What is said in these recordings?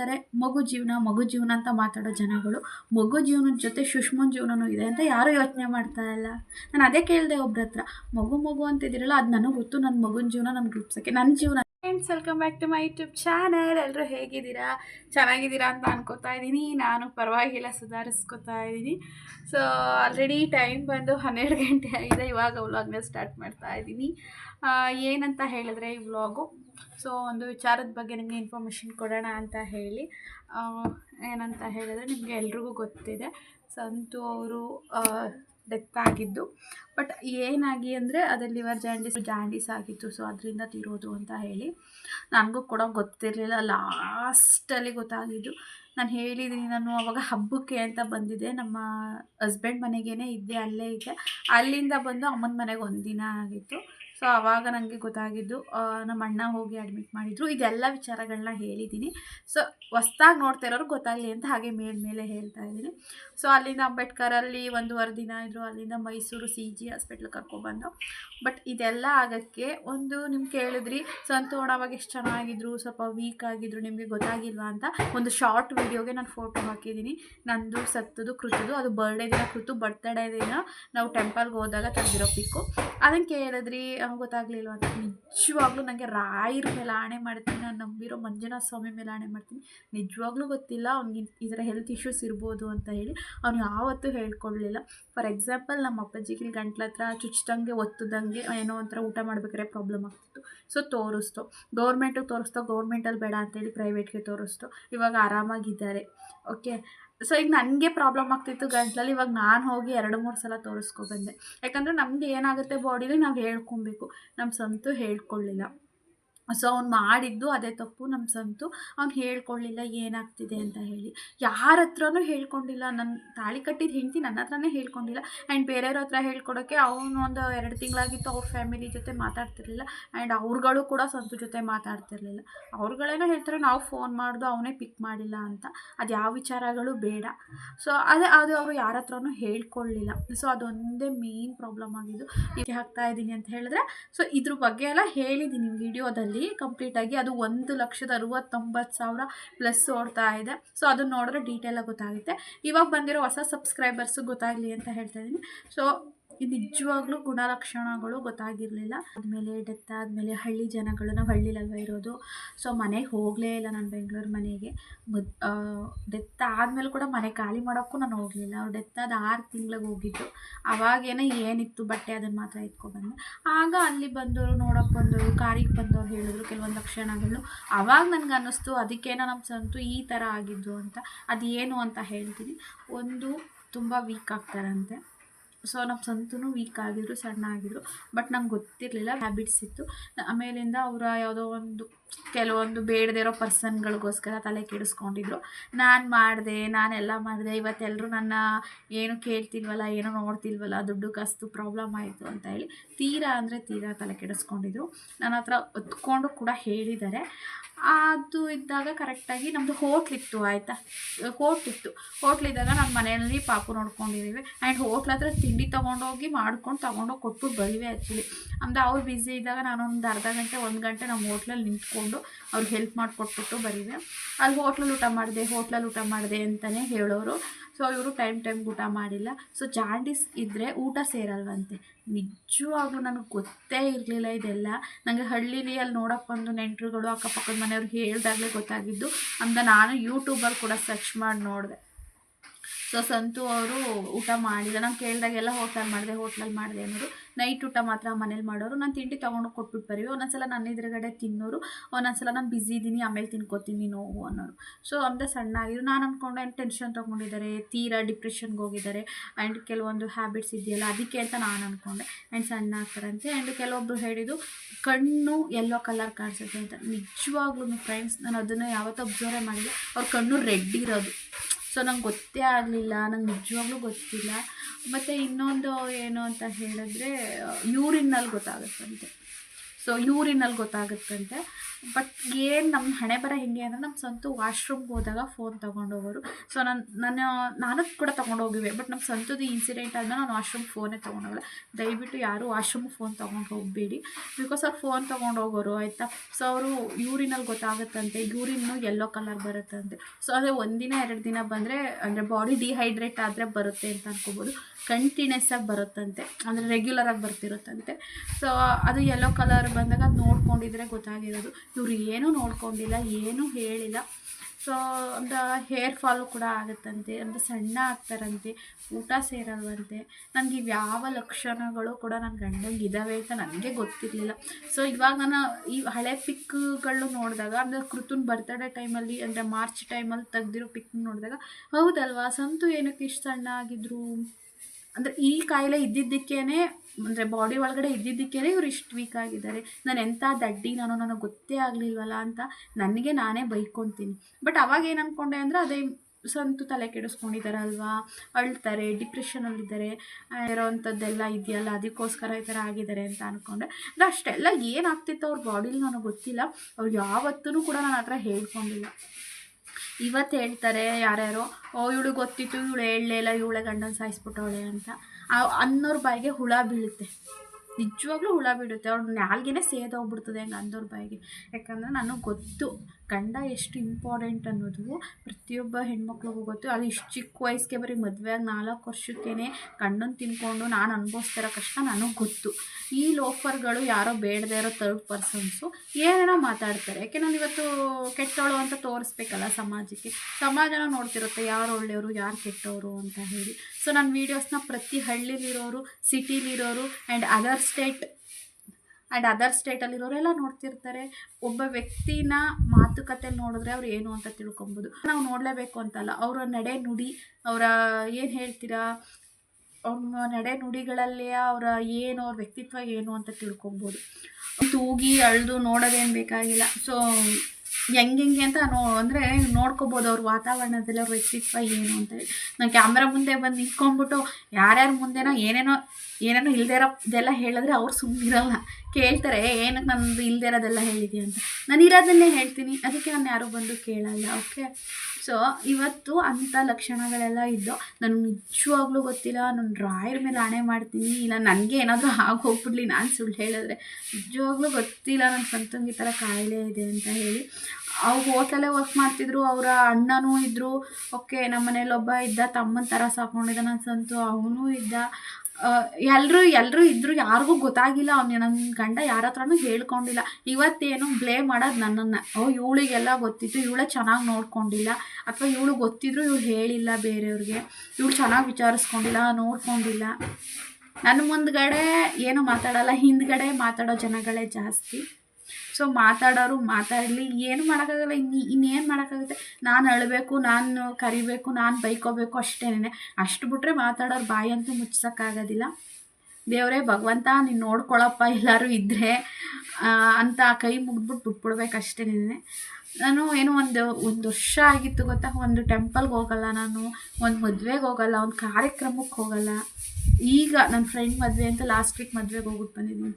ತಾರೆ ಮಗು ಜೀವನ ಮಗು ಜೀವನ ಅಂತ ಮಾತಾಡೋ ಜನಗಳು, ಮಗು ಜೀವನದ ಜೊತೆ ಸುಷ್ಮನ್ ಜೀವನನೂ ಇದೆ ಅಂತ ಯಾರೂ ಯೋಚನೆ ಮಾಡ್ತಾ ಇಲ್ಲ. ನಾನು ಅದೇ ಕೇಳಿದೆ ಒಬ್ರ ಹತ್ರ, ಮಗು ಮಗು ಅಂತಿದ್ದೀರಲ್ಲ ಅದು ನನಗೆ ಗೊತ್ತು ನನ್ನ ಮಗುನ ಜೀವನ ನನ್ನ ರೂಪಿಸೋಕ್ಕೆ ನನ್ನ ಜೀವನ friends welcome back to my YouTube channel ಎಲ್ಲರೂ ಹೇಗಿದ್ದೀರಾ? ಚೆನ್ನಾಗಿದ್ದೀರಾ ಅಂತ ಅನ್ಕೋತಾ ಇದ್ದೀನಿ. ನಾನು ಪರವಾಗಿಲ್ಲ, ಸುಧಾರಿಸ್ಕೋತಾ ಇದ್ದೀನಿ. ಸೊ ಆಲ್ರೆಡಿ ಟೈಮ್ ಬಂದು ಹನ್ನೆರಡು ಗಂಟೆ ಆಗಿದೆ. ಇವಾಗ ವ್ಲಾಗ್ನ ಸ್ಟಾರ್ಟ್ ಮಾಡ್ತಾ ಇದ್ದೀನಿ. ಏನಂತ ಹೇಳಿದ್ರೆ ಈ ವ್ಲಾಗು ಸೊ ಒಂದು ವಿಚಾರದ ಬಗ್ಗೆ ನಿಮಗೆ ಇನ್ಫಾರ್ಮೇಷನ್ ಕೊಡೋಣ ಅಂತ ಹೇಳಿ. ಏನಂತ ಹೇಳಿದ್ರೆ ನಿಮಗೆ ಎಲ್ರಿಗೂ ಗೊತ್ತಿದೆ. ಸಂತು ಅವರು ಡೆತ್ ಆಗಿದ್ದು. ಬಟ್ ಏನಾಗಿ ಅಂದರೆ ಅದು ಲಿವರ್ ಜಾಂಡಿಸ್ ಜಾಂಡೀಸ್ ಆಗಿತ್ತು. ಸೊ ಅದರಿಂದ ತಿರೋದು ಅಂತ ಹೇಳಿ. ನನಗೂ ಕೂಡ ಗೊತ್ತಿರಲಿಲ್ಲ. ಲಾಸ್ಟಲ್ಲಿ ಗೊತ್ತಾಗಿದ್ದು. ನಾನು ಹೇಳಿದ್ದೀನಿ ನಾನು ಅವಾಗ ಹಬ್ಬಕ್ಕೆ ಅಂತ ಬಂದಿದ್ದೆ. ನಮ್ಮ ಹಸ್ಬೆಂಡ್ ಮನೆಗೇ ಇದ್ದೆ, ಅಲ್ಲೇ ಇದ್ದೆ. ಅಲ್ಲಿಂದ ಬಂದು ಅಮ್ಮನ ಮನೆಗೆ ಒಂದಿನ ದಿನ ಆಗಿತ್ತು. ಸೊ ಆವಾಗ ನನಗೆ ಗೊತ್ತಾಗಿದ್ದು ನಮ್ಮ ಅಣ್ಣ ಹೋಗಿ ಅಡ್ಮಿಟ್ ಮಾಡಿದರು. ಇದೆಲ್ಲ ವಿಚಾರಗಳನ್ನ ಹೇಳಿದ್ದೀನಿ. ಸೊ ಹೊಸ್ದಾಗಿ ನೋಡ್ತಾ ಇರೋರು ಗೊತ್ತಾಗಲಿ ಅಂತ ಹಾಗೆ ಮೇಲ್ಮೇಲೆ ಹೇಳ್ತಾ ಇದ್ದೀನಿ. ಸೊ ಅಲ್ಲಿಂದ ಅಂಬೇಡ್ಕರಲ್ಲಿ ಒಂದೂವರೆ ದಿನ ಇದ್ದರು ಅಲ್ಲಿಂದ ಮೈಸೂರು ಸಿ ಜಿ ಹಾಸ್ಪಿಟ್ಲ್ ಕರ್ಕೊಬಂದು ಬಟ್ ಇದೆಲ್ಲ ಆಗೋಕ್ಕೆ ಒಂದು ನಿಮ್ಗೆ ಕೇಳಿದ್ರಿ ಸಂತೋಣ ಅವಾಗ ಎಷ್ಟು ಚೆನ್ನಾಗಿದ್ರು, ಸ್ವಲ್ಪ ವೀಕ್ ಆಗಿದ್ರು, ನಿಮಗೆ ಗೊತ್ತಾಗಿಲ್ವಾ ಅಂತ? ಒಂದು ಶಾರ್ಟ್ ವಿಡಿಯೋಗೆ ನಾನು ಫೋಟೋ ಹಾಕಿದ್ದೀನಿ. ನಂದು ಸತ್ತದು ಕೃತದು ಅದು ಬರ್ಡೇ ದಿನ ಕೃತು ಬರ್ತಡೇ ದಿನ ನಾವು ಟೆಂಪಲ್ಗೆ ಹೋದಾಗ ತೆಗೆದಿರೋ ಪಿಕ್ಕು ಅದನ್ನು ಕೇಳಿದ್ರಿ ಅವ್ನಿಗೆ ಗೊತ್ತಾಗಲಿಲ್ಲ ಅಂತ. ನಿಜವಾಗ್ಲೂ ನನಗೆ ರಾಯರ ಮೇಲೆ ಆಣೆ ಮಾಡ್ತೀನಿ. ನಾನು ನಂಬಿರೋ ಮಂಜುನಾಥ ಸ್ವಾಮಿ ಮೇಲೆ ಆಣೆ ಮಾಡ್ತೀನಿ. ನಿಜವಾಗ್ಲೂ ಗೊತ್ತಿಲ್ಲ ಅವ್ನಿಗೆ ಇದರ ಹೆಲ್ತ್ ಇಶ್ಯೂಸ್ ಇರ್ಬೋದು ಅಂತ ಹೇಳಿ. ಅವ್ನು ಯಾವತ್ತೂ ಹೇಳ್ಕೊಡ್ಲಿಲ್ಲ ಫಾರ್ ಎಕ್ಸಾಂಪಲ್ ನಮ್ಮ ಅಪ್ಪಾಜಿಗೆ ಗಂಟ್ಲ ಹತ್ರ ಚುಚ್ಚಿದಂಗೆ, ಒತ್ತದಂಗೆ ಏನೋ ಒಂಥರ ಊಟ ಮಾಡ್ಬೇಕಾದ್ರೆ ಪ್ರಾಬ್ಲಮ್ ಆಗ್ತಿತ್ತು. ಸೊ ತೋರಿಸ್ತು. ಗೌರ್ಮೆಂಟಿಗೆ ತೋರಿಸ್ತು ಗೌರ್ಮೆಂಟಲ್ಲಿ ಬೇಡ ಅಂತೇಳಿ ಪ್ರೈವೇಟ್ಗೆ ತೋರಿಸ್ತು. ಇವಾಗ ಆರಾಮಾಗಿದ್ದಾರೆ. ಓಕೆ ಸೊ ಈಗ ನನಗೆ ಪ್ರಾಬ್ಲಮ್ ಆಗ್ತಿತ್ತು ಗಂಟ್ಲಲ್ಲಿ, ಇವಾಗ ನಾನು ಹೋಗಿ ಎರಡು, ಮೂರು ಸಲ ತೋರಿಸ್ಕೊಬಂದೆ ಯಾಕಂದರೆ ನಮಗೆ ಏನಾಗುತ್ತೆ ಬಾಡಿಲಿ ನಾವು ಹೇಳ್ಕೊಬೇಕು. ನಮ್ಮ ಸಂತು ಹೇಳ್ಕೊಳ್ಳಿಲ್ಲ ಸೊ ಅವ್ನು ಮಾಡಿದ್ದು ಅದೇ ತಪ್ಪು ನಮ್ಮ ಸಂತು ಅವ್ನು ಹೇಳ್ಕೊಳ್ಳಿಲ್ಲ ಏನಾಗ್ತಿದೆ ಅಂತ ಹೇಳಿ. ಯಾರ ಹತ್ರನೂ ಹೇಳ್ಕೊಂಡಿಲ್ಲ. ನನ್ನ ತಾಳಿ ಕಟ್ಟಿದ ಹೆಂಡತಿ ನನ್ನ ಹತ್ರನೇ ಹೇಳ್ಕೊಂಡಿಲ್ಲ. ಆ್ಯಂಡ್ ಬೇರೆಯವ್ರ ಹತ್ರ ಹೇಳ್ಕೊಡೋಕ್ಕೆ ಅವನು ಒಂದು ಎರಡು ತಿಂಗಳಾಗಿತ್ತು ಅವ್ರ ಫ್ಯಾಮಿಲಿ ಜೊತೆ ಮಾತಾಡ್ತಿರ್ಲಿಲ್ಲ. ಆ್ಯಂಡ್ ಅವ್ರುಗಳು ಕೂಡ ಸಂತು ಜೊತೆ ಮಾತಾಡ್ತಿರ್ಲಿಲ್ಲ. ಅವ್ರುಗಳೇನೋ ಹೇಳ್ತಾರೆ, ನಾವು ಫೋನ್ ಮಾಡಿದ್ರು ಅವನೇ ಪಿಕ್ ಮಾಡಿಲ್ಲ ಅಂತ. ಅದು ಯಾವ ವಿಚಾರಗಳು ಬೇಡ. ಸೊ ಅದೇ, ಅದು ಅವರು ಯಾರ ಹತ್ರನೂ ಹೇಳ್ಕೊಳ್ಳಿಲ್ಲ. ಸೊ ಅದೊಂದೇ ಮೇನ್ ಪ್ರಾಬ್ಲಮ್ ಆಗಿದ್ದು. ಇದು ಹಾಕ್ತಾ ಇದ್ದೀನಿ ಅಂತ ಹೇಳಿದ್ರೆ ಸೊ ಇದ್ರ ಬಗ್ಗೆ ಎಲ್ಲ ಹೇಳಿದ್ದೀನಿ ವಿಡಿಯೋದಲ್ಲಿ. ಕಂಪ್ಲೀಟಾಗಿ ಅದು ಒಂದು ಲಕ್ಷದ ಅರವತ್ತೊಂಬತ್ತು ಸಾವಿರ ಪ್ಲಸ್ ಓಡ್ತಾ ಇದೆ. ಸೊ ಅದನ್ನ ನೋಡಿದ್ರೆ ಡೀಟೇಲಾಗಿ ಗೊತ್ತಾಗುತ್ತೆ. ಇವಾಗ ಬಂದಿರೋ ಹೊಸ ಸಬ್ಸ್ಕ್ರೈಬರ್ಸು ಗೊತ್ತಾಗಲಿ ಅಂತ ಹೇಳ್ತಾ ಇದ್ದೀನಿ. ಸೊ ಇದು ನಿಜವಾಗ್ಲೂ ಗುಣಲಕ್ಷಣಗಳು ಗೊತ್ತಾಗಿರಲಿಲ್ಲ. ಆದಮೇಲೆ ಡೆತ್ ಆದಮೇಲೆ ಹಳ್ಳಿ ಜನಗಳು, ನಾವು ಹಳ್ಳಿಲಲ್ವ ಇರೋದು? ಸೊ ಮನೆಗೆ ಹೋಗಲೇ ಇಲ್ಲ ನಾನು ಬೆಂಗಳೂರು ಮನೆಗೆ. ಡೆತ್ ಆದ್ಮೇಲೆ ಕೂಡ ಮನೆ ಖಾಲಿ ಮಾಡೋಕ್ಕೂ ನಾನು ಹೋಗಲಿಲ್ಲ. ಅವ್ರು ಡೆತ್ ಆದ ಆರು ತಿಂಗಳಿಗೆ ಹೋಗಿದ್ದು. ಅವಾಗೇನೋ ಏನಿತ್ತು ಬಟ್ಟೆ ಅದನ್ನು ಮಾತ್ರ ಎತ್ಕೊಬಂದೆ ಆಗ ಅಲ್ಲಿ ಬಂದವರು ನೋಡೋಕೆ ಬಂದವರು ಕಾರಿಗೆ ಬಂದವ್ರು ಹೇಳಿದ್ರು ಕೆಲವೊಂದು ಲಕ್ಷಣಗಳು. ಅವಾಗ ನನಗೆ ಅನ್ನಿಸ್ತು, ಅದಕ್ಕೇನೋ ನಮ್ಮ ಸಂತು ಈ ಥರ ಆಗಿದ್ದು ಅಂತ ಅದು ಏನು ಅಂತ ಹೇಳ್ತೀನಿ. ಒಂದು ತುಂಬ ವೀಕ್ ಆಗ್ತಾರಂತೆ. ಸೊ ನಮ್ಮ ಸಂತೂ ವೀಕ್ ಆಗಿದ್ರು, ಸಣ್ಣ ಆಗಿದ್ರು. ಬಟ್ ನಂಗೆ ಗೊತ್ತಿರಲಿಲ್ಲ ಹ್ಯಾಬಿಟ್ಸ್ ಇತ್ತು. ಆಮೇಲಿಂದ ಅವರ ಯಾವುದೋ ಒಂದು, ಕೆಲವೊಂದು ಬೇಡದಿರೋ ಪರ್ಸನ್ಗಳಿಗೋಸ್ಕರ ತಲೆ ಕೆಡಿಸ್ಕೊಂಡಿದ್ರು. ನಾನು ಮಾಡಿದೆ ನಾನೆಲ್ಲ ಮಾಡಿದೆ ಇವತ್ತೆಲ್ಲರೂ ನನ್ನ ಏನು ಕೇಳ್ತಿಲ್ವಲ್ಲ, ಏನೋ ನೋಡ್ತಿಲ್ವಲ್ಲ, ದುಡ್ಡು ಕಸ್ತು ಪ್ರಾಬ್ಲಮ್ ಆಯಿತು ಅಂತ ಹೇಳಿ, ತೀರಾ ಅಂದರೆ ತೀರಾ ತಲೆ ಕೆಡಿಸ್ಕೊಂಡಿದ್ರು. ನನ್ನ ಹತ್ರ ಹೊತ್ಕೊಂಡು ಕೂಡ ಹೇಳಿದ್ದಾರೆ. ಅದು ಇದ್ದಾಗ ಕರೆಕ್ಟಾಗಿ ನಮ್ಮದು ಹೋಟ್ಲಿತ್ತು ಆಯಿತಾ? ಹೋಟ್ಲಿತ್ತು ಹೋಟ್ಲಿದ್ದಾಗ ನಮ್ಮ ಮನೆಯಲ್ಲಿ ಪಾಪು ನೋಡ್ಕೊಂಡಿದ್ದೀವಿ ಆ್ಯಂಡ್ ಹೋಟ್ಲ್ ಹತ್ರ ತಿಂಡಿ ತೊಗೊಂಡೋಗಿ ಮಾಡ್ಕೊಂಡು ತೊಗೊಂಡೋಗಿ ಕೊಟ್ಬಿಟ್ಟು ಬರಿವೆ ಆ್ಯಕ್ಚುಲಿ ಅಂದರೆ ಅವ್ರು ಬ್ಯುಸಿ ಇದ್ದಾಗ ನಾನು ಒಂದು ಅರ್ಧ ಗಂಟೆ, ಒಂದು ಗಂಟೆ ನಮ್ಮ ಹೋಟ್ಲಲ್ಲಿ ನಿಂತ್ಕೊಂಡು ಅವ್ರಿಗೆ ಹೆಲ್ಪ್ ಮಾಡಿಕೊಟ್ಬಿಟ್ಟು ಬರಿವೆ. ಅಲ್ಲಿ ಹೋಟ್ಲಲ್ಲಿ ಊಟ ಮಾಡಿದೆ ಹೋಟ್ಲಲ್ಲಿ ಊಟ ಮಾಡಿದೆ ಅಂತಲೇ ಹೇಳೋರು. ಸೊ ಇವರು ಟೈಮ್ ಟೈಮ್ ಊಟ ಮಾಡಿಲ್ಲ. ಸೊ ಜಾಂಡೀಸ್ ಇದ್ದರೆ ಊಟ ಸೇರಲ್ವಂತೆ. ನಿಜವಾಗೂ ನನಗೆ ಗೊತ್ತೇ ಇರಲಿಲ್ಲ ಇದೆಲ್ಲ. ನನಗೆ ಹಳ್ಳೀಲಿ ಅಲ್ಲಿ ನೋಡೋಕೆ ಬಂದು ನೆಂಟರುಗಳು, ಅಕ್ಕಪಕ್ಕದ ಮನೆಯವ್ರು ಹೇಳ್ದಾಗಲೇ ಗೊತ್ತಾಗಿದ್ದು. ಅಂದ ನಾನು ಯೂಟ್ಯೂಬಲ್ಲಿ ಕೂಡ ಸರ್ಚ್ ಮಾಡಿ ನೋಡಿದೆ. ಸೊ ಸಂತು ಅವರು ಊಟ ಮಾಡಿಲ್ಲ ನಾನು ಕೇಳಿದಾಗೆಲ್ಲ ಹೋಟ್ಲಲ್ಲಿ ಮಾಡಿದೆ ಹೋಟ್ಲಲ್ಲಿ ಮಾಡಿದೆ ಅನ್ನೋರು. ನೈಟ್ ಊಟ ಮಾತ್ರ ಮನೇಲಿ ಮಾಡೋರು. ನಾನು ತಿಂಡಿ ತೊಗೊಂಡು ಕೊಟ್ಬಿಟ್ಟು ಬರೀವಿ ಒಂದೊಂದ್ಸಲ ನನ್ನ ಎದುರುಗಡೆ ತಿನ್ನೋರು. ಒಂದೊಂದ್ಸಲ ನಾನು ಬ್ಯುಸಿ ಇದ್ದೀನಿ ಆಮೇಲೆ ತಿನ್ಕೋತೀನಿ ನೋವು ಅನ್ನೋರು. ಸೊ ಅಂದರೆ ಸಣ್ಣ ಆಗಿದ್ರು ನಾನು ಅಂದ್ಕೊಂಡೆ ಟೆನ್ಷನ್ ತೊಗೊಂಡಿದ್ದಾರೆ ತೀರಾ ಡಿಪ್ರೆಷನ್ಗೆ ಹೋಗಿದ್ದಾರೆ ಆ್ಯಂಡ್ ಕೆಲವೊಂದು ಹ್ಯಾಬಿಟ್ಸ್ ಇದೆಯಲ್ಲ, ಅದಕ್ಕೆ ಅಂತ ನಾನು ಅಂದ್ಕೊಂಡೆ ಆ್ಯಂಡ್ ಸಣ್ಣ ಆಗ್ತಾರಂತೆ ಆ್ಯಂಡ್ ಕೆಲವೊಬ್ರು ಹೇಳಿದ್ದು ಕಣ್ಣು ಎಲ್ಲೋ ಕಲರ್ ಕಾಣಿಸುತ್ತೆ ಅಂತ. ನಿಜವಾಗ್ಲೂ ಫ್ರೆಂಡ್ಸ್ ನಾನು ಅದನ್ನು ಯಾವತ್ತೂ ಅಬ್ಸರ್ವೇ ಮಾಡಿದೆ ಅವ್ರ ಕಣ್ಣು ರೆಡ್ ಇರೋದು. ಸೊ, ನಂಗೆ ಗೊತ್ತೇ ಆಗಲಿಲ್ಲ, ನಂಗೆ ನಿಜವಾಗ್ಲೂ ಗೊತ್ತಿಲ್ಲ. ಮತ್ತು ಇನ್ನೊಂದು ಏನು ಅಂತ ಹೇಳಿದ್ರೆ ಯೂರಿನಲ್ಲಿ ಗೊತ್ತಾಗುತ್ತಂತೆ. ಸೊ ಯೂರಿನಲ್ಲಿ ಗೊತ್ತಾಗುತ್ತಂತೆ. ಬಟ್ ಏನು ನಮ್ಮ ಹಣೆ ಬರ ಹೆಂಗೆ ಅಂದರೆ ನಮ್ಮ ಸಂತು ವಾಶ್ರೂಮ್ಗೆ ಹೋದಾಗ ಫೋನ್ ತೊಗೊಂಡೋಗೋರು. ಸೊ ನಾನು ನಾನು ನಾನು ಕೂಡ ತೊಗೊಂಡೋಗಿವೆ. ಬಟ್ ನಮ್ಮ ಸ್ವಂತದ್ದು ಇನ್ಸಿಡೆಂಟ್ ಆದಮೇಲೆ ನಾನು ವಾಶ್ರೂಮ್ ಫೋನೇ ತೊಗೊಂಡೋಗಲ್ಲ. ದಯವಿಟ್ಟು ಯಾರೂ ವಾಶ್ರೂಮ್ ಫೋನ್ ತೊಗೊಂಡು ಹೋಗಬೇಡಿ. ಬಿಕಾಸ್ ಅವ್ರು ಫೋನ್ ತೊಗೊಂಡು ಹೋಗೋರು ಆಯಿತಾ? ಸೊ ಅವರು ಯೂರಿನಲ್ಲಿ ಗೊತ್ತಾಗುತ್ತಂತೆ. ಯೂರಿನ್ನು ಯೆಲ್ಲೋ ಕಲರ್ ಬರುತ್ತಂತೆ. ಸೊ ಅದೇ ಒಂದಿನ ಎರಡು ದಿನ ಬಂದರೆ ಅಂದರೆ ಬಾಡಿ ಡಿಹೈಡ್ರೇಟ್ ಆದರೆ ಬರುತ್ತೆ ಅಂತ ಅನ್ಕೋಬೋದು. ಕಂಟಿನ್ಯೂಸ್ ಆಗಿ ಬರುತ್ತಂತೆ. ಅಂದರೆ ರೆಗ್ಯುಲರ್ ಆಗಿ ಬರ್ತಿರುತ್ತಂತೆ. ಸೊ ಅದು ಯೆಲ್ಲೋ ಕಲರ್ ಬಂದಾಗ ಅದು ನೋಡ್ಕೊಂಡಿದ್ರೆ ಗೊತ್ತಾಗಿರೋದು. ಇವ್ರು ಏನೂ ನೋಡ್ಕೊಂಡಿಲ್ಲ, ಏನೂ ಹೇಳಿಲ್ಲ. ಸೊ ಒಂದು ಹೇರ್ ಫಾಲು ಕೂಡ ಆಗುತ್ತಂತೆ ಅಂದರೆ ಸಣ್ಣ ಆಗ್ತಾರಂತೆ, ಊಟ ಸೇರಲ್ವಂತೆ. ನನಗೆ ಇವ್ಯಾವ ಲಕ್ಷಣಗಳು ಕೂಡ ನನ್ನ ಗಂಡಂಗೆ ಇದ್ದಾವೆ ಅಂತ ನನಗೆ ಗೊತ್ತಿರಲಿಲ್ಲ. ಸೊ ಇವಾಗ ನಾನು ಈ ಹಳೆ ಪಿಕ್ಗಳು ನೋಡಿದಾಗ, ಅಂದರೆ ಕೃತುನ್ ಬರ್ತಡೇ ಟೈಮಲ್ಲಿ ಅಂದರೆ ಮಾರ್ಚ್ ಟೈಮಲ್ಲಿ ತೆಗೆದಿರೋ ಪಿಕ್ ನೋಡಿದಾಗ, ಹೌದಲ್ವಾ? ಸಂತು ಏನಕ್ಕೆ ಇಷ್ಟು ಸಣ್ಣ ಆಗಿದ್ರು? ಅಂದರೆ ಈ ಕಾಯಿಲೆ ಇದ್ದಿದ್ದಕ್ಕೇನೆ, ಅಂದರೆ ಬಾಡಿ ಒಳಗಡೆ ಇದ್ದಿದ್ದಕ್ಕೇನೆ ಇವ್ರು ಇಷ್ಟು ವೀಕ್ ಆಗಿದ್ದಾರೆ. ನಾನು ಎಂಥ ದಡ್ಡಿ ನಾನು, ನನಗೆ ಗೊತ್ತೇ ಆಗಲಿಲ್ವಲ್ಲ ಅಂತ ನನಗೆ ನಾನೇ ಬೈಕೊತೀನಿ. ಬಟ್ ಅವಾಗ ಏನು ಅಂದ್ಕೊಂಡೆ ಅಂದರೆ ಅದೇ ಸ್ವಂತ ತಲೆ ಕೆಡಿಸ್ಕೊಂಡಿದ್ದಾರಲ್ವಾ ಅಳ್ತಾರೆ ಡಿಪ್ರೆಷನಲ್ಲಿದ್ದಾರೆ ಇರೋವಂಥದ್ದೆಲ್ಲ ಇದೆಯಲ್ಲ, ಅದಕ್ಕೋಸ್ಕರ ಈ ಥರ ಆಗಿದ್ದಾರೆ ಅಂತ ಅಂದ್ಕೊಂಡೆ ಅಂದರೆ ಅಷ್ಟೆಲ್ಲ ಏನಾಗ್ತಿತ್ತು ಅವ್ರ ಬಾಡಿಲಿ ನನಗೆ ಗೊತ್ತಿಲ್ಲ. ಅವ್ರು ಯಾವತ್ತೂ ಕೂಡ ನನ್ನ ಹತ್ರ ಹೇಳ್ಕೊಂಡಿಲ್ಲ. ಇವತ್ತು ಹೇಳ್ತಾರೆ ಯಾರ್ಯಾರು, ಓ, ಇವಳು ಗೊತ್ತಿತ್ತು, ಇವಳು ಹೇಳಲೇ ಇಲ್ಲ, ಇವಳೆ ಗಂಡನ ಸಾಯಿಸ್ಬಿಟ್ಟವಳೆ ಅಂತ. ಅನ್ನೋರ ಬಾಯಿಗೆ ಹುಳ ಬೀಳುತ್ತೆ. ನಿಜವಾಗ್ಲೂ ಹುಳ ಬೀಳುತ್ತೆ. ಅವ್ರ ನಾಲ್ಗೆನೇ ಸೇದೋಗ್ಬಿಡ್ತದೆ ಹಂಗೆ ಅಂದೋರ್ ಬಾಯಿಗೆ. ಯಾಕಂದರೆ ನನಗೆ ಗೊತ್ತು. ಗಂಡ ಎಷ್ಟು ಇಂಪಾರ್ಟೆಂಟ್ ಅನ್ನೋದು ಪ್ರತಿಯೊಬ್ಬ ಹೆಣ್ಮಕ್ಳಿಗೂ ಗೊತ್ತು. ಅದು ಇಷ್ಟು ಚಿಕ್ಕ ವಯಸ್ಸಿಗೆ ಬರೀ ಮದುವೆ ಆಗಿ ನಾಲ್ಕು ವರ್ಷಕ್ಕೇ ಗಂಡನ ತಿನ್ಕೊಂಡು ನಾನು ಅನುಭವಿಸ್ತಿರೋ ಕಷ್ಟ ನನಗೆ ಗೊತ್ತು. ಈ ಲೋಫರ್ಗಳು ಯಾರೋ ಬೇಡದೇ ಇರೋ ತರ್ಡ್ ಪರ್ಸನ್ಸು ಏನೇನೋ ಮಾತಾಡ್ತಾರೆ. ಯಾಕೆ ನಾನು ಇವತ್ತು ಕೆಟ್ಟವಳು ಅಂತ ತೋರಿಸ್ಬೇಕಲ್ಲ ಸಮಾಜಕ್ಕೆ. ಸಮಾಜನ ನೋಡ್ತಿರುತ್ತೆ ಯಾರು ಒಳ್ಳೆಯವರು, ಯಾರು ಕೆಟ್ಟವರು ಅಂತ ಹೇಳಿ. ಸೊ ನನ್ನ ವೀಡಿಯೋಸ್ನ ಪ್ರತಿ ಹಳ್ಳಿಲಿರೋರು ಸಿಟಿಲಿರೋರು and other state and other ಸ್ಟೇಟಲ್ಲಿರೋರೆಲ್ಲ ನೋಡ್ತಿರ್ತಾರೆ. ಒಬ್ಬ ವ್ಯಕ್ತಿನ ಮಾತುಕತೆ ನೋಡಿದ್ರೆ ಅವ್ರು ಏನು ಅಂತ ತಿಳ್ಕೊಬೋದು. ನಾವು ನೋಡಲೇಬೇಕು ಅಂತಲ್ಲ, ಅವರ ನಡೆ ನುಡಿ, ಅವರ ಏನು ಹೇಳ್ತೀರಾ, ಅವ್ರ ನಡೆ ನುಡಿಗಳಲ್ಲೇ ಅವರ ಏನು, ಅವ್ರ ವ್ಯಕ್ತಿತ್ವ ಏನು ಅಂತ ತಿಳ್ಕೊಬೋದು. ತೂಗಿ ಅಳ್ದು ನೋಡೋದೇನು ಬೇಕಾಗಿಲ್ಲ. ಸೊ ಹೆಂಗೆ ಅಂತ ನೋ, ಅಂದರೆ ನೋಡ್ಕೋಬೋದು ಅವ್ರ ವಾತಾವರಣದಲ್ಲಿ ಅವ್ರ ವ್ಯಕ್ತಿತ್ವ ಏನು ಅಂತ ಹೇಳಿ. ನಾನು ಕ್ಯಾಮ್ರಾ ಮುಂದೆ ಬಂದು ನಿಂತ್ಕೊಂಡ್ಬಿಟ್ಟು ಯಾರ್ಯಾರ ಮುಂದೆನೋ ಏನೇನೋ ಏನೇನೋ ಇಲ್ಲದೇ ಇರೋದೆಲ್ಲ ಹೇಳಿದ್ರೆ ಅವ್ರು ಸುಮ್ಮನಿರಲ್ಲ ಕೇಳ್ತಾರೆ ಏನಕ್ಕೆ ನಂದು ಇಲ್ಲದೇ ಇರೋದೆಲ್ಲ ಹೇಳಿದೆ ಅಂತ? ನಾನು ಇರೋದನ್ನೇ ಹೇಳ್ತೀನಿ. ಅದಕ್ಕೆ ನಾನು ಯಾರೂ ಬಂದು ಕೇಳಲ್ಲ, ಓಕೆ? ಸೊ ಇವತ್ತು ಅಂಥ ಲಕ್ಷಣಗಳೆಲ್ಲ ಇದ್ದು ನನಗೆ ನಿಜವಾಗ್ಲೂ ಗೊತ್ತಿಲ್ಲ, ನಾನು ರಾಯರ ಮೇಲೆ ಆಣೆ ಮಾಡ್ತೀನಿ, ಇಲ್ಲ ನನಗೆ ಏನಾದರೂ ಆಗಿ ಹೋಗ್ಬಿಡ್ಲಿ ನಾನು ಸುಳ್ಳು ಹೇಳಿದ್ರೆ ನಿಜವಾಗ್ಲೂ ಗೊತ್ತಿಲ್ಲ ನನ್ನ ಸ್ವಂತಂಗೆ ಈ ಥರ ಕಾಯಿಲೆ ಇದೆ ಅಂತ ಹೇಳಿ. ಅವ್ರು ಹೋಟೆಲೇ ವರ್ಕ್ ಮಾಡ್ತಿದ್ರು, ಅವರ ಅಣ್ಣನೂ ಇದ್ದರು ಓಕೆ ನಮ್ಮ ಮನೇಲಿ ಒಬ್ಬ ಇದ್ದ, ತಮ್ಮನ ಥರ ಸಾಕೊಂಡಿದ್ದ ನನ್ನ ಸಂತು, ಅವನು ಇದ್ದ. ಎಲ್ಲರೂ ಎಲ್ಲರೂ ಇದ್ರು ಯಾರಿಗೂ ಗೊತ್ತಾಗಿಲ್ಲ. ಅವ್ನು ನನ್ನ ಗಂಡ ಯಾರ ಹತ್ರನೂ ಹೇಳ್ಕೊಂಡಿಲ್ಲ. ಇವತ್ತೇನು ಬ್ಲೇಮ್ ಮಾಡೋದು ನನ್ನನ್ನು. ಓ, ಇವಳಿಗೆಲ್ಲ ಗೊತ್ತಿತ್ತು. ಇವಳೇ ಚೆನ್ನಾಗಿ ನೋಡ್ಕೊಂಡಿಲ್ಲ. ಅಥವಾ ಇವಳು ಗೊತ್ತಿದ್ರು ಇವಳು ಹೇಳಿಲ್ಲ ಬೇರೆಯವ್ರಿಗೆ. ಇವಳು ಚೆನ್ನಾಗಿ ವಿಚಾರಿಸ್ಕೊಂಡಿಲ್ಲ, ನೋಡ್ಕೊಂಡಿಲ್ಲ. ನನ್ನ ಮುಂದ್ಗಡೆ ಏನು ಮಾತಾಡಲ್ಲ. ಹಿಂದ್ಗಡೆ ಮಾತಾಡೋ ಜನಗಳೇ ಜಾಸ್ತಿ. ಸೊ ಮಾತಾಡೋರು ಮಾತಾಡಲಿ, ಏನು ಮಾಡೋಕ್ಕಾಗಲ್ಲ, ಇನ್ನು ಇನ್ನೇನು ಮಾಡೋಕ್ಕಾಗುತ್ತೆ? ನಾನು ಅಳಬೇಕು, ನಾನು ಕರಿಬೇಕು, ನಾನು ಬೈಕೋಬೇಕು ಅಷ್ಟೇನೆ ಅಷ್ಟು ಬಿಟ್ರೆ ಮಾತಾಡೋರು ಬಾಯಿ ಅಂತೂ ಮುಚ್ಚೋಕ್ಕಾಗೋದಿಲ್ಲ ದೇವರೇ, ಭಗವಂತ, ನೀನು ನೋಡ್ಕೊಳಪ್ಪ ಎಲ್ಲರೂ ಇದ್ದರೆ ಅಂತ ಕೈ ಮುಗಿದ್ಬಿಟ್ಟು ಬಿಟ್ಬಿಡ್ಬೇಕು ಅಷ್ಟೇನೆ ನಾನು ಏನೋ ಒಂದು ಒಂದು ವರ್ಷ ಆಗಿತ್ತು ಗೊತ್ತಾ, ಒಂದು ಟೆಂಪಲ್ಗೆ ಹೋಗಲ್ಲ ನಾನು, ಒಂದು ಮದುವೆಗೆ ಹೋಗಲ್ಲ, ಒಂದು ಕಾರ್ಯಕ್ರಮಕ್ಕೆ ಹೋಗಲ್ಲ. ಈಗ ನನ್ನ ಫ್ರೆಂಡ್ ಮದುವೆ ಅಂತ ಲಾಸ್ಟ್ ವೀಕ್ ಮದುವೆಗೆ ಹೋಗ್ಬಿಟ್ಟು ಬಂದಿದ್ದೀನಿ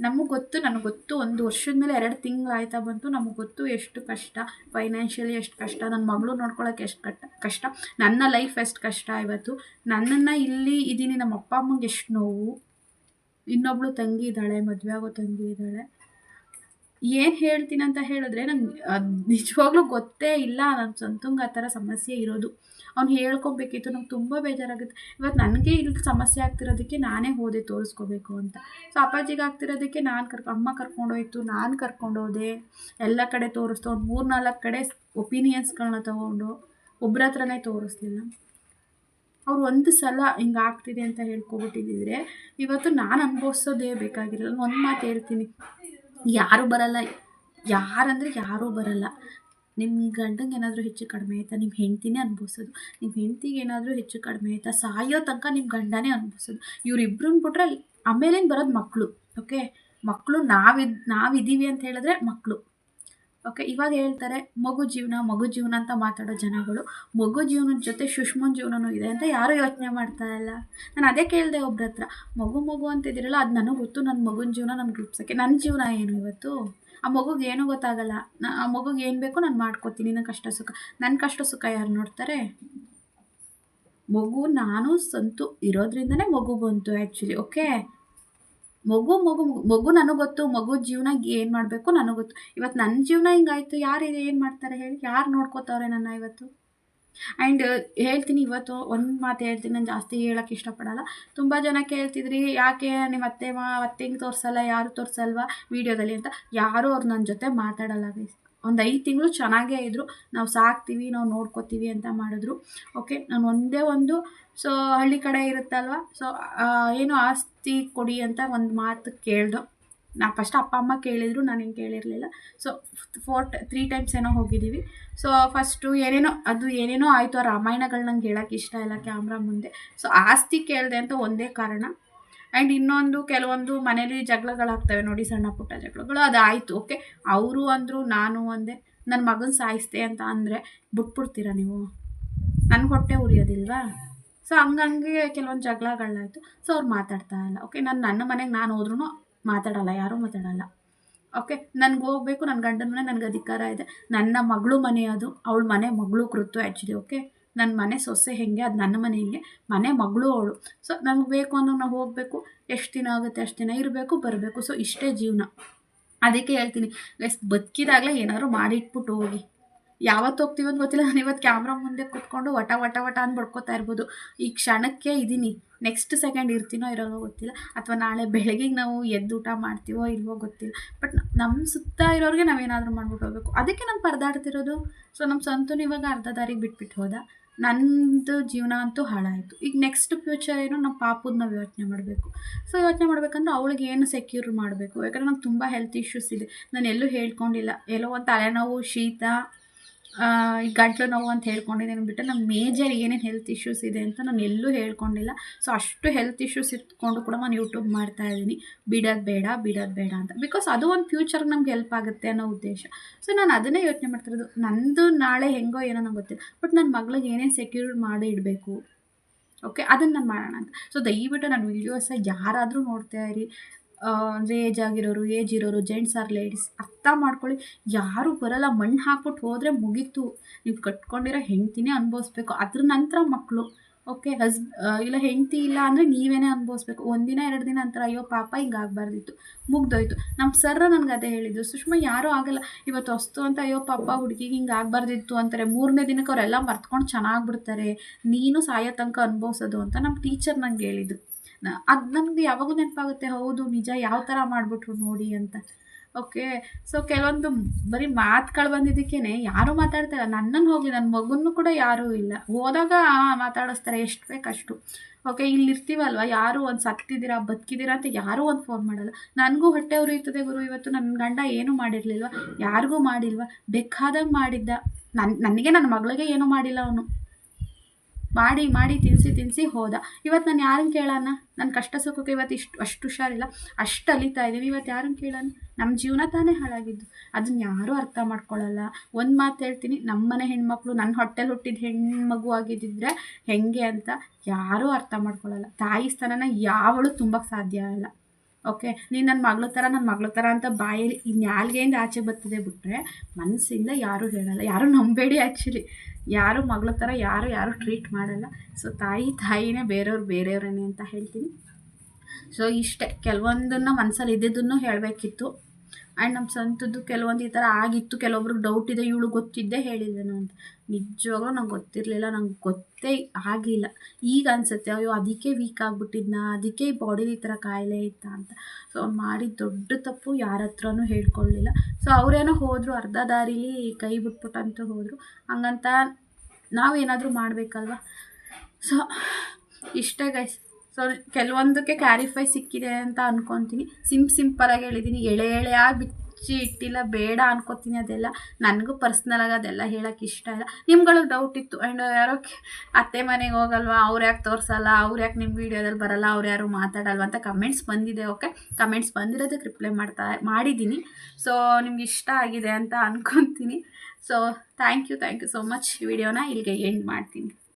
ನಮಗೆ ಗೊತ್ತು, ನನಗೆ ಗೊತ್ತು. ಒಂದು ವರ್ಷದ ಮೇಲೆ ಎರಡು ತಿಂಗಳು ಆಯ್ತಾ ಬಂತು. ನಮಗೆ ಗೊತ್ತು ಎಷ್ಟು ಕಷ್ಟ. ಫೈನಾನ್ಷಿಯಲಿ ಎಷ್ಟು ಕಷ್ಟ. ನನ್ನ ಮಗಳು ನೋಡ್ಕೊಳ್ಳೋಕೆ ಎಷ್ಟು ಕಷ್ಟ ಕಷ್ಟ. ನನ್ನ ಲೈಫ್ ಎಷ್ಟು ಕಷ್ಟ ಇವತ್ತು. ನನ್ನನ್ನು ಇಲ್ಲಿ ಇದ್ದೀನಿ ನಮ್ಮ ಅಪ್ಪ ಅಮ್ಮಂಗೆ ಎಷ್ಟು ನೋವು. ಇನ್ನೊಬ್ಳು ತಂಗಿ ಇದ್ದಾಳೆ, ಮದುವೆ ಆಗೋ ತಂಗಿ ಇದ್ದಾಳೆ. ಏನು ಹೇಳ್ತೀನಿ ಅಂತ ಹೇಳಿದ್ರೆ ನಂಗೆ ನಿಜವಾಗ್ಲೂ ಗೊತ್ತೇ ಇಲ್ಲ ನನ್ನ ಸ್ವಂತಂಗೆ ಆ ಥರ ಸಮಸ್ಯೆ ಇರೋದು. ಅವ್ನು ಹೇಳ್ಕೊಬೇಕಿತ್ತು, ನಂಗೆ ತುಂಬ ಬೇಜಾರಾಗುತ್ತೆ. ಇವತ್ತು ನನಗೆ ಇಲ್ಲಿ ಸಮಸ್ಯೆ ಆಗ್ತಿರೋದಕ್ಕೆ ನಾನೇ ಹೋದೆ ತೋರಿಸ್ಕೋಬೇಕು ಅಂತ. ಸೊ ಅಪ್ಪಾಜಿಗೆ ಆಗ್ತಿರೋದಕ್ಕೆ ನಾನು ಕರ್ಕೊ, ಅಮ್ಮ ಕರ್ಕೊಂಡೋಯ್ತು, ನಾನು ಕರ್ಕೊಂಡೋದೆ. ಎಲ್ಲ ಕಡೆ ತೋರಿಸ್ತು. ಒಂದು ಮೂರು ನಾಲ್ಕು ಕಡೆ ಒಪಿನಿಯನ್ಸ್ಗಳನ್ನ ತೊಗೊಂಡು ಒಬ್ಬರ ಹತ್ರನೇ ತೋರಿಸ್ಲಿಲ್ಲ. ಅವ್ರು ಒಂದು ಸಲ ಹಿಂಗೆ ಆಗ್ತಿದೆ ಅಂತ ಹೇಳ್ಕೊಬಿಟ್ಟಿದ್ದಿದ್ರೆ ಇವತ್ತು ನಾನು ಅನುಭವಿಸೋದೇ ಬೇಕಾಗಿರಲ್ಲ. ಒಂದು ಮಾತು ಹೇಳ್ತೀನಿ. ಯಾರೂ ಬರಲ್ಲ. ಯಾರಂದರೆ ಯಾರೂ ಬರಲ್ಲ. ನಿಮ್ಮ ಗಂಡಂಗೆ ಏನಾದರೂ ಹೆಚ್ಚು ಕಡಿಮೆ ಆಯ್ತಾ? ನಿಮ್ಮ ಹೆಂಡ್ತಿನೇ ಅನುಭವಿಸೋದು. ನಿಮ್ಮ ಹೆಂಡ್ತಿಗೆ ಏನಾದರೂ ಹೆಚ್ಚು ಕಡಿಮೆ ಆಯ್ತಾ? ಸಾಯೋ ತನಕ ನಿಮ್ಮ ಗಂಡನೇ ಅನುಭವಿಸೋದು. ಇವ್ರಿಬ್ರನ್ನ ಬಿಟ್ರೆ ಆಮೇಲೇನು ಬರೋದು ಮಕ್ಕಳು ಓಕೆ ಮಕ್ಕಳು ನಾವಿದ್ ನಾವಿದ್ದೀವಿ ಅಂತ ಹೇಳಿದ್ರೆ ಮಕ್ಕಳು ಓಕೆ ಇವಾಗ ಹೇಳ್ತಾರೆ, ಮಗು ಜೀವನ ಮಗು ಜೀವನ ಅಂತ ಮಾತಾಡೋ ಜನಗಳು, ಮಗು ಜೀವನದ ಜೊತೆ ಸುಷ್ಮನ್ ಜೀವನನೂ ಇದೆ ಅಂತ ಯಾರೂ ಯೋಚನೆ ಮಾಡ್ತಾ ಇಲ್ಲ. ನಾನು ಅದೇ ಕೇಳಿದೆ ಒಬ್ರ ಹತ್ರ, ಮಗು ಮಗು ಅಂತಿದ್ದೀರಲ್ಲ ಅದು ನನಗೆ ಗೊತ್ತು ನನ್ನ ಮಗುನ ಜೀವನ ನಮ್ಗೆ ರೂಪಿಸೋಕ್ಕೆ ನನ್ನ ಜೀವನ ಏನು ಇವತ್ತು? ಆ ಮಗುಗೆ ಏನೂ ಗೊತ್ತಾಗಲ್ಲ ಆ ಮಗುಗೆ ಏನು ಬೇಕೋ ನಾನು ಮಾಡ್ಕೊತೀನಿ ನನ್ನ ಕಷ್ಟ ಸುಖ ನನ್ನ ಕಷ್ಟ ಸುಖ ಯಾರು ನೋಡ್ತಾರೆ? ಮಗು, ನಾನು, ಸಂತು ಇರೋದ್ರಿಂದನೇ ಮಗು ಬಂತು ಆ್ಯಕ್ಚುಲಿ ಓಕೆ ಮಗು ಮಗು ಮಗು ನನಗೆ ಗೊತ್ತು, ಮಗು ಜೀವನ ಏನು ಮಾಡಬೇಕು ನನಗೆ ಗೊತ್ತು. ಇವತ್ತು ನನ್ನ ಜೀವನ ಹಿಂಗಾಯ್ತು, ಯಾರು ಏನು ಮಾಡ್ತಾರೆ ಹೇಳಿ, ಯಾರು ನೋಡ್ಕೋತಾವ್ರೆ ನನ್ನ ಇವತ್ತು? ಆ್ಯಂಡ್ ಹೇಳ್ತೀನಿ ಇವತ್ತು, ಒಂದು ಮಾತು ಹೇಳ್ತೀನಿ, ನಾನು ಜಾಸ್ತಿ ಹೇಳೋಕ್ಕೆ ಇಷ್ಟಪಡಲ್ಲ. ತುಂಬ ಜನ ಕೇಳ್ತಿದ್ರಿ, ಯಾಕೆ ನಿಮ್ಮ ಅತ್ತೆ, ಮಾ, ಅತ್ತೆಗೆ ತೋರಿಸಲ್ಲ, ಯಾರು ತೋರಿಸಲ್ವಾ ವೀಡಿಯೋದಲ್ಲಿ ಅಂತ. ಯಾರೂ ಅವ್ರು ನನ್ನ ಜೊತೆ ಮಾತಾಡಲ್ಲ ಗೈಸ್ ಒಂದು ಐದು ತಿಂಗಳು ಚೆನ್ನಾಗೇ ಇದ್ದರು ನಾವು ಸಾಕ್ತೀವಿ, ನಾವು ನೋಡ್ಕೋತೀವಿ ಅಂತ ಮಾಡಿದ್ರು. ಓಕೆ ನಾನು ಒಂದೇ ಒಂದು ಸೊ ಹಳ್ಳಿ ಕಡೆ ಇರುತ್ತಲ್ವ? ಸೊ ಏನು ಆಸ್ತಿ ಕೊಡಿ ಅಂತ ಒಂದು ಮಾತು ಕೇಳ್ದು. ನಾ ಫಸ್ಟ್ ಅಪ್ಪ, ಅಮ್ಮ ಕೇಳಿದ್ರು ಹಿಂಗೆ ಕೇಳಿರಲಿಲ್ಲ. ಸೊ ಫೋರ್ ತ್ರೀ ಟೈಮ್ಸ್ ಏನೋ ಹೋಗಿದ್ದೀವಿ. ಸೊ ಫಸ್ಟು ಏನೇನೋ, ಅದು ಏನೇನೋ ಆಯಿತು. ಆ ರಾಮಾಯಣಗಳು ನಂಗೆ ಹೇಳೋಕ್ಕೆ ಇಷ್ಟ ಇಲ್ಲ ಕ್ಯಾಮ್ರಾ ಮುಂದೆ. ಸೊ ಆಸ್ತಿ ಕೇಳಿದೆ ಅಂತ ಒಂದೇ ಕಾರಣ. ಆ್ಯಂಡ್ ಇನ್ನೊಂದು, ಕೆಲವೊಂದು ಮನೇಲಿ ಜಗಳಗಳಾಗ್ತವೆ ನೋಡಿ ಸಣ್ಣ ಪುಟ್ಟ ಜಗಳಗಳು. ಅದು ಆಯಿತು ಓಕೆ ಅವರು ಅಂದರು, ನಾನು ಅಂದೆ ನನ್ನ ಮಗನ ಸಾಯಿಸ್ತೆ ಅಂತ ಅಂದರೆ ಬಿಟ್ಬಿಡ್ತೀರ ನೀವು? ನನ್ನ ಹೊಟ್ಟೆ ಉರಿಯೋದಿಲ್ವಾ? ಸೊ ಹಂಗಂಗೆ ಕೆಲವೊಂದು ಜಗಳಗಳಾಯಿತು. ಸೊ ಅವ್ರು ಮಾತಾಡ್ತಾ ಇಲ್ಲ ಓಕೆ ನಾನು, ನನ್ನ ಮನೆಗೆ ನಾನು ಹೋದ್ರೂ ಮಾತಾಡಲ್ಲ, ಯಾರೂ ಮಾತಾಡಲ್ಲ ಓಕೆ ನನಗೆ ಹೋಗ್ಬೇಕು ನನ್ನ ಗಂಡನ ಮನೆ ನನಗೆ ಅಧಿಕಾರ ಇದೆ. ನನ್ನ ಮಗಳು ಮನೆ ಅದು, ಅವಳ ಮನೆ ಮಗಳು ಕೃತ್ವ ಆ್ಯಕ್ಚುಲಿ ಓಕೆ ನನ್ನ ಮನೆ ಸೊಸೆ ಹೆಂಗೆ, ಅದು ನನ್ನ ಮನೆ ಹೇಗೆ, ಮನೆ ಮಗಳು ಅವಳು. ಸೊ ನಮ್ಗೆ ಬೇಕು ಅಂದ್ರೆ ನಾವು ಹೋಗಬೇಕು. ಎಷ್ಟು ದಿನ ಆಗುತ್ತೆ, ಅಷ್ಟು ದಿನ ಇರಬೇಕು, ಬರಬೇಕು. ಸೊ ಇಷ್ಟೇ ಜೀವನ. ಅದಕ್ಕೆ ಹೇಳ್ತೀನಿ ಗೈಸ್ ಬದುಕಿದಾಗಲೇ ಏನಾದ್ರು ಮಾಡಿಟ್ಬಿಟ್ಟು ಹೋಗಿ. ಯಾವತ್ತು ಹೋಗ್ತೀವಿ ಅಂತ ಗೊತ್ತಿಲ್ಲ. ನಾನು ಇವತ್ತು ಕ್ಯಾಮ್ರಾ ಮುಂದೆ ಕೂತ್ಕೊಂಡು ವಟ ವಟ ವಟ ಅಂತ ಬಡ್ಕೋತಾ ಇರ್ಬೋದು. ಈ ಕ್ಷಣಕ್ಕೆ ಇದ್ದೀನಿ ನೆಕ್ಸ್ಟ್ ಸೆಕೆಂಡ್ ಇರ್ತೀನೋ ಇರೋಲ್ಲೋ ಗೊತ್ತಿಲ್ಲ. ಅಥವಾ ನಾಳೆ ಬೆಳಗ್ಗೆಗೆ ನಾವು ಎದ್ದು ಊಟ ಮಾಡ್ತೀವೋ ಇಲ್ವೋ ಗೊತ್ತಿಲ್ಲ. ಬಟ್ ನಮ್ಮ ಸುತ್ತ ಇರೋರಿಗೆ ನಾವೇನಾದರೂ ಮಾಡ್ಬಿಟ್ಟು ಹೋಗ್ಬೇಕು. ಅದಕ್ಕೆ ನಾನು ಪರದಾಡ್ತಿರೋದು. ಸೊ ನಮ್ಮ ಸ್ವಂತನೂ ಇವಾಗ ಅರ್ಧ ದಾರಿಗೆ ಬಿಟ್ಬಿಟ್ಟು ಹೋದ. ನನ್ನದು ಜೀವನ ಅಂತೂ ಹಾಳಾಯಿತು. ಈಗ ನೆಕ್ಸ್ಟ್ ಫ್ಯೂಚರ್ ಏನು ನಮ್ಮ ಪಾಪದ ನಾವು ಯೋಚನೆ ಮಾಡಬೇಕು. ಸೊ ಯೋಚನೆ ಮಾಡಬೇಕಂದ್ರೆ ಅವಳಿಗೆ ಏನು ಸೆಕ್ಯೂರ್ ಮಾಡಬೇಕು? ಯಾಕಂದ್ರೆ ನಂಗೆ ತುಂಬ ಹೆಲ್ತ್ ಇಶ್ಯೂಸ್ ಇದೆ. ನಾನು ಎಲ್ಲೂ ಹೇಳ್ಕೊಂಡಿಲ್ಲ. ಎಲ್ಲೋ ಒಂದು ತಲೆನೋವು, ಶೀತ ಈ ಗಂಟ್ಲು ನೋವು ಅಂತ ಹೇಳ್ಕೊಂಡಿದ್ದೀನಿ ಬಿಟ್ಟು ನಮ್ಮ ಮೇಜರ್ ಏನೇನು ಹೆಲ್ತ್ ಇಶ್ಯೂಸ್ ಇದೆ ಅಂತ ನಾನು ಎಲ್ಲೂ ಹೇಳ್ಕೊಂಡಿಲ್ಲ. ಸೊ ಅಷ್ಟು ಹೆಲ್ತ್ ಇಶ್ಯೂಸ್ ಇಟ್ಕೊಂಡು ಕೂಡ ನಾನು ಯೂಟ್ಯೂಬ್ ಮಾಡ್ತಾ ಇದ್ದೀನಿ. ಬಿಡೋದು ಬೇಡ ಬಿಡೋದು ಬೇಡ ಅಂತ. ಬಿಕಾಸ್ ಅದು ಒಂದು ಫ್ಯೂಚರ್ಗೆ ನಮ್ಗೆ ಹೆಲ್ಪ್ ಆಗುತ್ತೆ ಅನ್ನೋ ಉದ್ದೇಶ. ಸೊ ನಾನು ಅದನ್ನೇ ಯೋಚನೆ ಮಾಡ್ತಿರೋದು ನಂದು ನಾಳೆ ಹೆಂಗೋ ಏನೋ ನಂಗೆ ಗೊತ್ತಿಲ್ಲ. ಬಟ್ ನನ್ನ ಮಗಳಿಗೆ ಏನೇನು ಸೆಕ್ಯೂರ್ ಮಾಡಿ ಇಡಬೇಕು? ಓಕೆ ಅದನ್ನು ನಾನು ಮಾಡೋಣ ಅಂತ. ಸೊ ದಯವಿಟ್ಟು ನನ್ನ ವೀಡಿಯೋಸ ಯಾರಾದರೂ ನೋಡ್ತಾ ಇರಿ. ಅಂದರೆ ಏಜ್ ಆಗಿರೋರು ಏಜ್ ಇರೋರು ಜೆಂಟ್ಸ್ ಆರ್ ಲೇಡೀಸ್ ಅರ್ಥ ಮಾಡ್ಕೊಳ್ಳಿ. ಯಾರೂ ಬರಲ್ಲ, ಮಣ್ಣು ಹಾಕ್ಬಿಟ್ಟು ಹೋದರೆ ಮುಗೀತು. ನೀವು ಕಟ್ಕೊಂಡಿರೋ ಹೆಂಡ್ತಿನೇ ಅನುಭವಿಸ್ಬೇಕು. ಅದ್ರ ನಂತರ ಮಕ್ಕಳು ಓಕೆ ಹಸ್ ಇಲ್ಲ ಹೆಂಡ್ತಿ ಇಲ್ಲ ಅಂದರೆ ನೀವೇನೇ ಅನುಭವಿಸ್ಬೇಕು. ಒಂದಿನ ಎರಡು ದಿನ ನಂತರ ಅಯ್ಯೋ ಪಾಪ ಹಿಂಗೆ ಆಗಬಾರ್ದಿತ್ತು, ಮುಗ್ದೋಯ್ತು. ನಮ್ಮ ಸರ್ ನನಗೆ ಅದೇ ಹೇಳಿದ್ದು ಸುಷ್ಮಾ, ಯಾರೂ ಆಗಲ್ಲ. ಇವತ್ತು ಹೊಸ್ತು ಅಂತ, ಅಯ್ಯೋ ಪಾಪ ಹುಡುಗಿಗೆ ಹಿಂಗೆ ಆಗಬಾರ್ದಿತ್ತು ಅಂತಾರೆ. ಮೂರನೇ ದಿನಕ್ಕೆ ಅವರೆಲ್ಲ ಮರ್ತ್ಕೊಂಡು ಚೆನ್ನಾಗಿ ಬಿಡ್ತಾರೆ. ನೀನು ಸಾಯೋ ತನಕ ಅನುಭವಿಸೋದು ಅಂತ ನಮ್ಮ ಟೀಚರ್ ನಂಗೆ ಹೇಳಿದ್ದು. ಅದು ನನಗೆ ಯಾವಾಗಲೂ ನೆನಪಾಗುತ್ತೆ, ಹೌದು, ನಿಜ, ಯಾವ ಥರ ಮಾಡಿಬಿಟ್ರು ನೋಡಿ ಅಂತ. ಓಕೆ ಸೊ ಕೆಲವೊಂದು ಬರೀ ಮಾತುಗಳು ಬಂದಿದ್ದಕ್ಕೇ ಯಾರೂ ಮಾತಾಡ್ತಾಯಿಲ್ಲ ನನ್ನನ್ನು ಹೋಗಿ ನನ್ನ ಮಗನೂ ಕೂಡ ಯಾರೂ ಇಲ್ಲ. ಹೋದಾಗ ಮಾತಾಡಿಸ್ತಾರೆ, ಎಷ್ಟು ಬೇಕಷ್ಟು ಓಕೆ ಇಲ್ಲಿ ಇರ್ತೀವಲ್ವ, ಯಾರು ಒಂದು ಸತ್ತಿದ್ದೀರಾ, ಬದುಕಿದ್ದೀರಾ ಅಂತ ಯಾರೂ ಒಂದು ಫೋನ್ ಮಾಡಲ್ಲ. ನನಗೂ ಹೊಟ್ಟೆ ಉರಿಯುತ್ತದೆ ಗುರು, ಇವತ್ತು ನನ್ನ ಗಂಡ ಏನೂ ಮಾಡಿರಲಿಲ್ವ? ಯಾರಿಗೂ ಮಾಡಿಲ್ವ? ಬೇಕಾದಂಗೆ ಮಾಡಿದ್ದ. ನನ್ನ ನನಗೆ ನನ್ನ ಮಗಳಿಗೆ ಏನೂ ಮಾಡಿಲ್ಲ ಅವನು. ಮಾಡಿ ಮಾಡಿ ತಿನ್ನಿಸಿ ತಿನ್ನಿಸಿ ಹೋದ. ಇವತ್ತು ನಾನು ಯಾರನ್ನು ಕೇಳೋಣ ನನ್ನ ಕಷ್ಟ ಸುಖಕ್ಕೆ ಇವತ್ತು ಇಷ್ಟು, ಅಷ್ಟು ಹುಷಾರಿಲ್ಲ. ಅಷ್ಟು ಅಲಿತಾ ಇದ್ದೀನಿ. ಇವತ್ತು ಯಾರನ್ನು ಕೇಳೋಣ ನಮ್ಮ ಜೀವನ ತಾನೇ ಹಾಳಾಗಿದ್ದು. ಅದನ್ನ ಯಾರೂ ಅರ್ಥ ಮಾಡ್ಕೊಳ್ಳಲ್ಲ ಒಂದು ಮಾತು ಹೇಳ್ತೀನಿ. ನಮ್ಮ ಮನೆ ಹೆಣ್ಮಕ್ಳು ನನ್ನ ಹೊಟ್ಟೆಲಿ ಹುಟ್ಟಿದ ಹೆಣ್ಮಗು ಆಗಿದ್ದಿದ್ರೆ ಹೆಂಗೆ ಅಂತ ಯಾರೂ ಅರ್ಥ ಮಾಡ್ಕೊಳ್ಳಲ್ಲ ತಾಯಿ ಸ್ಥಾನನ ಯಾವಳು ತುಂಬಕ್ಕೆ ಸಾಧ್ಯ ಇಲ್ಲ. ಓಕೆ ನೀನು ನನ್ನ ಮಗಳ ಥರ ನನ್ನ ಮಗಳ ಥರ ಅಂತ ಬಾಯಲ್ಲಿ ಈ ನಾಲ್ಗೆಯಿಂದ ಆಚೆ ಬರ್ತದೆ ಬಿಟ್ಟರೆ ಮನಸ್ಸಿಂದ ಯಾರೂ ಹೇಳಲ್ಲ. ಯಾರೂ ನಂಬೇಡಿ ಆ್ಯಕ್ಚುಲಿ ಯಾರು ಮಗಳ ಥರ ಯಾರು ಯಾರು ಟ್ರೀಟ್ ಮಾಡಲ್ಲ. ಸೊ ತಾಯಿ ತಾಯಿನೇ ಬೇರೆಯವ್ರು ಬೇರೆಯವ್ರೇನೆ ಅಂತ ಹೇಳ್ತೀನಿ. ಸೊ ಇಷ್ಟೇ. ಕೆಲವೊಂದನ್ನು ಮನಸ್ಸಲ್ಲಿ ಇದ್ದಿದ್ದನ್ನು ಹೇಳಬೇಕಿತ್ತು. ಆ್ಯಂಡ್ ನಮ್ಮ ಸ್ವಂತದ್ದು ಕೆಲವೊಂದು ಈ ಥರ ಆಗಿತ್ತು, ಕೆಲವೊಬ್ರಿಗೆ ಡೌಟ್ ಇದೆ, ಇವಳು ಗೊತ್ತಿದ್ದೆ ಹೇಳಿದೆ ಅಂತ. ನಿಜವಾಗ್ಲೂ ನಂಗೆ ಗೊತ್ತಿರಲಿಲ್ಲ, ನಂಗೆ ಗೊತ್ತೇ ಆಗಿಲ್ಲ. ಈಗ ಅನಿಸುತ್ತೆ, ಅಯ್ಯೋ, ಅದಕ್ಕೆ ವೀಕ್ ಆಗಿಬಿಟ್ಟಿದ್ನ, ಅದಕ್ಕೆ ಈ ಬಾಡಿಲಿ ಈ ಥರ ಕಾಯಿಲೆ ಇತ್ತ ಅಂತ. ಸೊ ಮಾಡಿ ದೊಡ್ಡ ತಪ್ಪು, ಯಾರ ಹತ್ರನೂ ಹೇಳ್ಕೊಳ್ಳಿಲ್ಲ ಸೊ ಅವರೇನೋ ಹೋದರು, ಅರ್ಧ ದಾರಿಲಿ ಕೈ ಬಿಟ್ಬಿಟ್ಟಂತ ಹೋದರು. ಹಂಗಂತ ನಾವೇನಾದರೂ ಮಾಡಬೇಕಲ್ವ? ಸೊ ಇಷ್ಟೇ ಗೈಸ್ ಸೊ ಕೆಲವೊಂದಕ್ಕೆ ಕ್ಲಾರಿಫೈ ಸಿಕ್ಕಿದೆ ಅಂತ ಅನ್ಕೊತೀನಿ. ಸಿಂಪ್ ಸಿಂಪಲಾಗಿ ಹೇಳಿದ್ದೀನಿ ಎಳೆ ಎಳೆ ಆಗಿ ಬಿಚ್ಚಿ ಇಟ್ಟಿಲ್ಲ, ಬೇಡ ಅನ್ಕೋತೀನಿ ಅದೆಲ್ಲ. ನನಗೂ ಪರ್ಸ್ನಲಾಗಿ ಅದೆಲ್ಲ ಹೇಳೋಕ್ಕೆ ಇಷ್ಟ ಇಲ್ಲ. ನಿಮ್ಗಳಿಗೆ ಡೌಟ್ ಇತ್ತು. ಆ್ಯಂಡ್ ಯಾರೋ ಅತ್ತೆ ಮನೆಗೆ ಹೋಗಲ್ವಾ? ಅವ್ರು ಯಾಕೆ ತೋರಿಸಲ್ಲ? ಅವ್ರು ಯಾಕೆ ನಿಮ್ಮ ವೀಡಿಯೋದಲ್ಲಿ ಬರಲ್ಲ? ಅವ್ರು ಯಾರು ಮಾತಾಡಲ್ವ? ಅಂತ ಕಮೆಂಟ್ಸ್ ಬಂದಿದೆ ಓಕೆ ಕಮೆಂಟ್ಸ್ ಬಂದಿರೋದಕ್ಕೆ ರಿಪ್ಲೈ ಮಾಡ್ತಾ ಮಾಡಿದ್ದೀನಿ ಸೊ ನಿಮ್ಗೆ ಇಷ್ಟ ಆಗಿದೆ ಅಂತ ಅನ್ಕೊತೀನಿ. So thank you thank you so much ವಿಡಿಯೋನ ಇಲ್ಲಿಗೆ ಎಂಡ್ ಮಾಡ್ತೀನಿ.